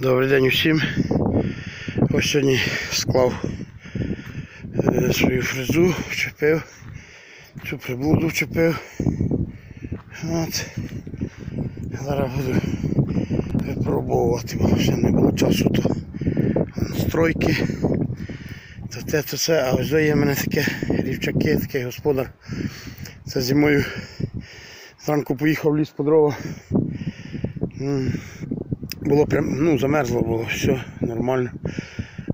Добрий день усім. Ось сьогодні склав е, свою фрезу, вчепив, цю приблуду вчепив. От. Зараз буду випробовувати, бо ще не було часу то настройки. То те, то це, а ось є в мене таке рівчаки, такий господар. Це зимою зранку поїхав в ліс по дрова. Було прям, ну, замерзло було, все нормально.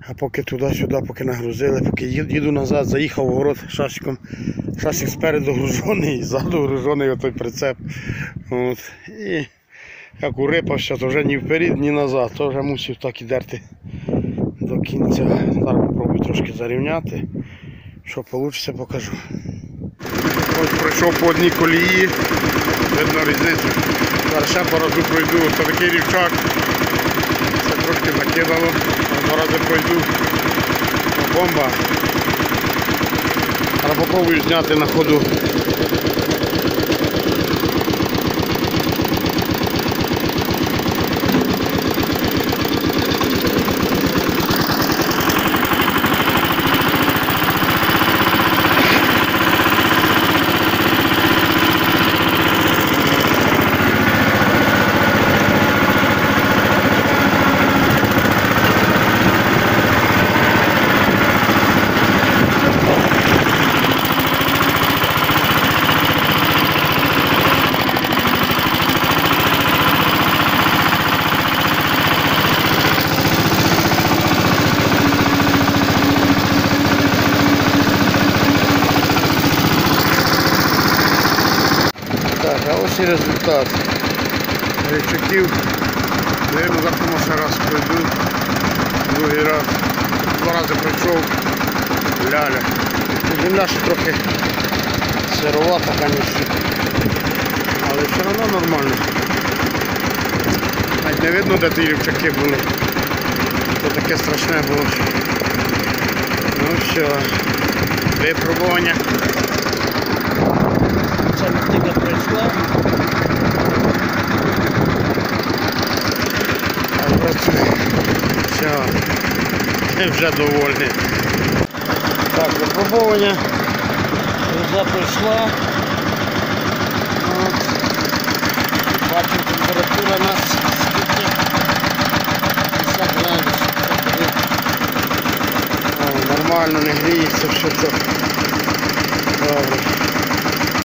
А поки туди-сюди, поки нагрузили, поки їду, назад, заїхав в город шасиком. Шасик спереду гружений, ззаду гружений отой прицеп. От. І як урипався, то вже ні вперед, ні назад, то вже мусив так і дерти до кінця. Зараз попробую трошки зарівняти. Що вийде, покажу. Ось пройшов по одній колії, видно різницю. Зараз ще по разу пройду, ось такий рівчак. Трошки закидало, два рази пройду. Бомба. Попробую зняти на ходу. Так, а ось і результат. Річаків. Наверно, завтра ще раз пройду. Другий раз. Два рази пройшов. Ляля. Земля ще трохи сировата, звісно. Але все одно нормально. Навіть не видно, де ті рівчаки були. То таке страшне було. Ну все. Випробування. Ми тільки пройшла. А працює. Все. Вже довольний. Так, випробування. Вже пройшла. От. Бачимо, температура у нас скільки. 50 градусів. О, нормально, не гріється, все це. Добре.